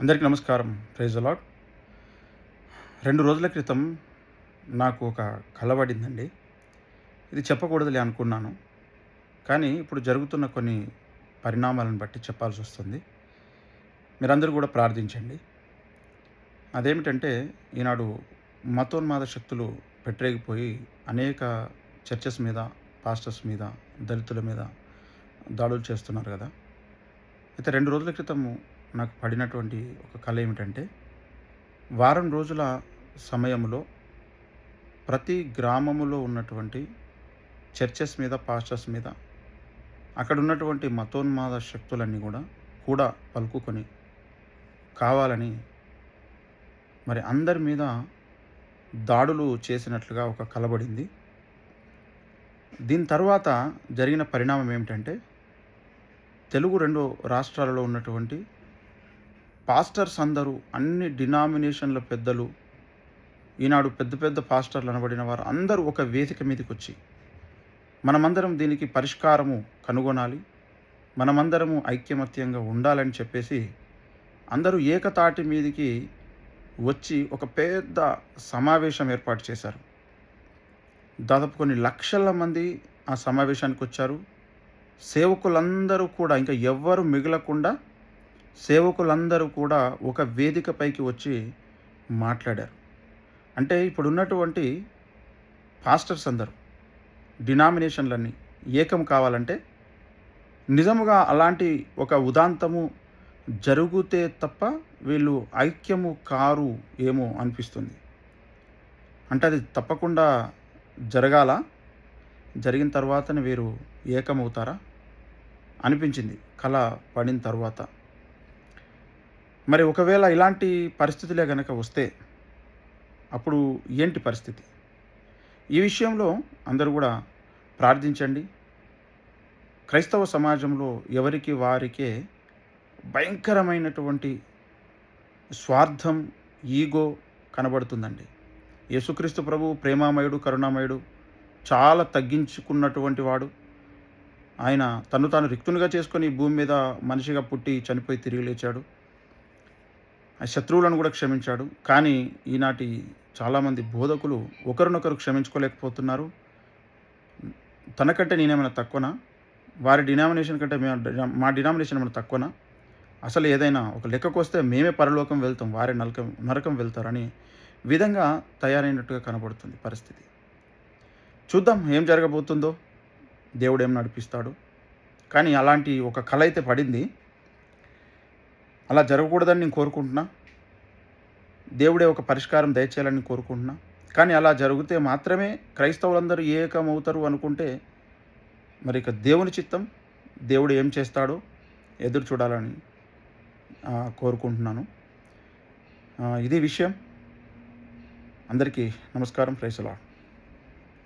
అందరికీ నమస్కారం. Praise allot రెండు రోజుల క్రితం నాకు ఒక కల పడిందండి. ఇది చెప్పకూడదులే అనుకున్నాను. కానీ ఇప్పుడు జరుగుతున్న కొన్ని పరిణామాలను బట్టి చెప్పాల్సి వస్తుంది. మీరందరూ కూడా ప్రార్థించండి. అదేమిటంటే ఈనాడు మతోన్మాద శక్తులు పెట్టరేగిపోయి అనేక చర్చెస్ మీద పాస్టర్స్ మీద దళితుల మీద దాడులు చేస్తున్నారు కదా. అయితే రెండు రోజుల క్రితం నాకు పడినటువంటి ఒక కళ ఏమిటంటే వారం రోజుల సమయంలో ప్రతి గ్రామములో ఉన్నటువంటి చర్చెస్ మీద పాస్టర్స్ మీద అక్కడ ఉన్నటువంటి మతోన్మాద శక్తులన్నీ కూడా కూడా పలుకుకొని కావాలని మరి అందరి మీద దాడులు చేసినట్లుగా ఒక కలబడింది దీని తర్వాత జరిగిన పరిణామం ఏమిటంటే తెలుగు రెండు రాష్ట్రాలలో ఉన్నటువంటి పాస్టర్స్ అందరూ అన్ని డినామినేషన్ల పెద్దలు ఈనాడు పెద్ద పెద్ద పాస్టర్లు అనబడిన వారు అందరూ ఒక వేదిక మీదకి వచ్చి మనమందరం దీనికి పరిష్కారము కనుగొనాలి మనమందరము ఐక్యమత్యంగా ఉండాలని చెప్పేసి అందరూ ఏకతాటి మీదికి వచ్చి ఒక పెద్ద సమావేశం ఏర్పాటు చేశారు. దాదాపు కొన్ని లక్షల మంది ఆ సమావేశానికి వచ్చారు సేవకులందరూ కూడా ఇంకా ఎవ్వరు మిగలకుండా సేవకులందరూ కూడా ఒక వేదికపైకి వచ్చి మాట్లాడారు. అంటే ఇప్పుడు ఉన్నటువంటి పాస్టర్స్ అందరూ డినామినేషన్లన్నీ ఏకం కావాలంటే నిజముగా అలాంటి ఒక ఉదాంతము జరుగుతే తప్ప వీళ్ళు ఐక్యము కారు ఏమో అనిపిస్తుంది. అంటే అది తప్పకుండా జరగాల జరిగిన తర్వాతనే వీరు ఏకమవుతారా అనిపించింది. కళ పడిన తర్వాత. మరి ఒకవేళ ఇలాంటి పరిస్థితులే కనుక వస్తే అప్పుడు ఏంటి పరిస్థితి? ఈ విషయంలో అందరూ కూడా ప్రార్థించండి. క్రైస్తవ సమాజంలో ఎవరికి వారికే భయంకరమైనటువంటి స్వార్థం ఈగో కనబడుతుందండి. యేసుక్రీస్తు ప్రభు ప్రేమామయుడు కరుణామయుడు చాలా తగ్గించుకున్నటువంటి వాడు. ఆయన తను తాను రిక్తునిగా చేసుకొని భూమి మీద మనిషిగా పుట్టి చనిపోయి తిరిగి లేచాడు. శత్రువులను కూడా క్షమించాడు. కానీ ఈనాటి చాలామంది బోధకులు ఒకరినొకరు క్షమించుకోలేకపోతున్నారు. తనకంటే నేనేమైనా తక్కువనా? వారి డినామినేషన్ కంటే మేము మా డినామినేషన్ ఏమైనా తక్కువనా? అసలు ఏదైనా ఒక లెక్కకు వస్తే మేమే పరలోకం వెళ్తాం వారే నరకం నరకం వెళ్తారని విధంగా తయారైనట్టుగా కనబడుతుంది పరిస్థితి. చూద్దాం ఏం జరగబోతుందో. దేవుడు ఏం నడిపిస్తాడు. కానీ అలాంటి ఒక కళ అయితే పడింది. అలా జరగకూడదని నేను కోరుకుంటున్నా. దేవుడే ఒక పరిష్కారం దయచేయాలని కోరుకుంటున్నా. కానీ అలా జరిగితే మాత్రమే క్రైస్తవులందరూ ఏకమవుతారు అనుకుంటే మరి ఇక దేవుని చిత్తం దేవుడు ఏం చేస్తాడో ఎదురు చూడాలని కోరుకుంటున్నాను. ఇది విషయం. అందరికీ నమస్కారం. ప్రైసలా